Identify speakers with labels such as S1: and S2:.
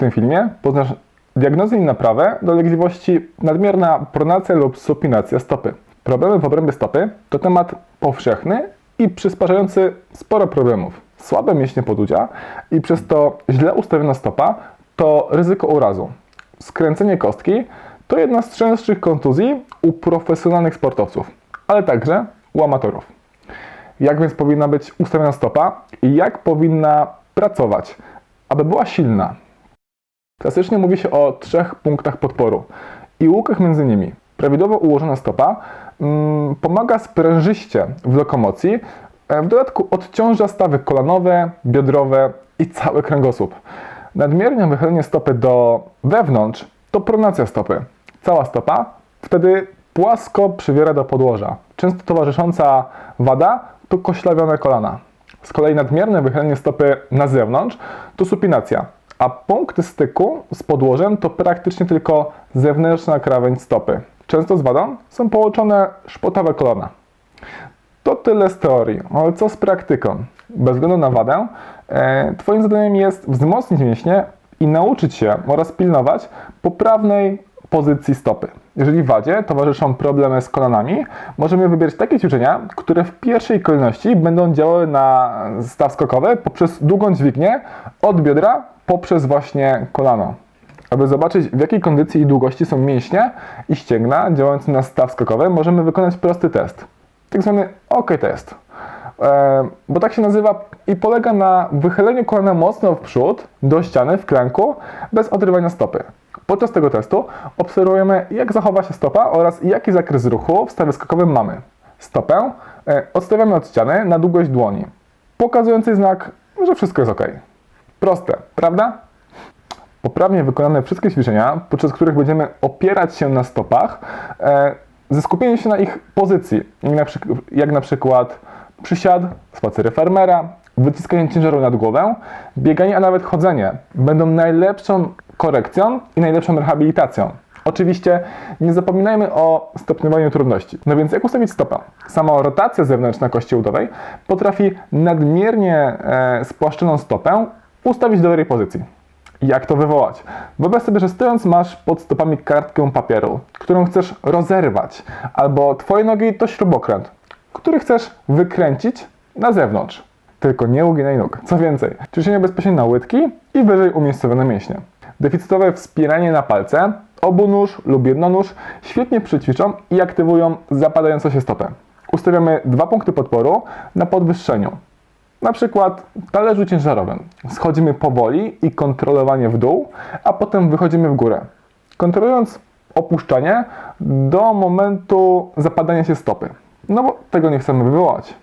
S1: tym filmie poznasz diagnozę i naprawę dolegliwości nadmierna pronacja lub supinacja stopy. Problemy w obrębie stopy to temat powszechny i przysparzający sporo problemów. Słabe mięśnie podudzia i przez to źle ustawiona stopa to ryzyko urazu. Skręcenie kostki to jedna z częstszych kontuzji u profesjonalnych sportowców, ale także u amatorów. Jak więc powinna być ustawiona stopa i jak powinna pracować, aby była silna? Klasycznie mówi się o trzech punktach podporu i łukach między nimi. Prawidłowo ułożona stopa mm, pomaga sprężyście w lokomocji, e, w dodatku odciąża stawy kolanowe, biodrowe i cały kręgosłup. Nadmierne wychylenie stopy do wewnątrz to pronacja stopy. Cała stopa wtedy płasko przywiera do podłoża. Często towarzysząca wada to koślawione kolana. Z kolei nadmierne wychylenie stopy na zewnątrz to supinacja, a punkty styku z podłożem to praktycznie tylko zewnętrzna krawędź stopy. Często z wadą są połączone szpotowe kolana. To tyle z teorii, ale co z praktyką? Bez względu na wadę, e, Twoim zadaniem jest wzmocnić mięśnie i nauczyć się oraz pilnować poprawnej pozycji stopy. Jeżeli wadzie towarzyszą problemy z kolanami, możemy wybierać takie ćwiczenia, które w pierwszej kolejności będą działały na staw skokowy poprzez długą dźwignię od biodra poprzez właśnie kolano. Aby zobaczyć w jakiej kondycji i długości są mięśnie i ścięgna działające na staw skokowy, możemy wykonać prosty test. Tak zwany OK test. E, bo tak się nazywa i polega na wychyleniu kolana mocno w przód do ściany w klęku bez odrywania stopy. Podczas tego testu obserwujemy jak zachowa się stopa oraz jaki zakres ruchu w stawie skokowym mamy. Stopę e, odstawiamy od ściany na długość dłoni, pokazujący znak, że wszystko jest ok. Proste, prawda? poprawnie wykonane wszystkie ćwiczenia, podczas których będziemy opierać się na stopach, e, ze skupieniem się na ich pozycji, jak na przykład przysiad, spacery farmera, wyciskanie ciężaru nad głowę, bieganie, a nawet chodzenie będą najlepszą korekcją i najlepszą rehabilitacją. Oczywiście nie zapominajmy o stopniowaniu trudności. No więc jak ustawić stopę? Sama rotacja zewnętrzna kości udowej potrafi nadmiernie e, spłaszczoną stopę ustawić w dobrej pozycji. Jak to wywołać? Wyobraź sobie, że stojąc masz pod stopami kartkę papieru, którą chcesz rozerwać, albo twoje nogi to śrubokręt, który chcesz wykręcić na zewnątrz. Tylko nie uginaj nóg. Co więcej, ćwiczenie bezpośrednio na łydki i wyżej umiejscowione mięśnie. Deficytowe wspieranie na palce, obu nóż lub jednonóż świetnie przyćwiczą i aktywują zapadającą się stopę. Ustawiamy dwa punkty podporu na podwyższeniu. Na przykład talerzu ciężarowym. Schodzimy powoli i kontrolowanie w dół, a potem wychodzimy w górę. Kontrolując opuszczanie do momentu zapadania się stopy. No bo tego nie chcemy wywołać.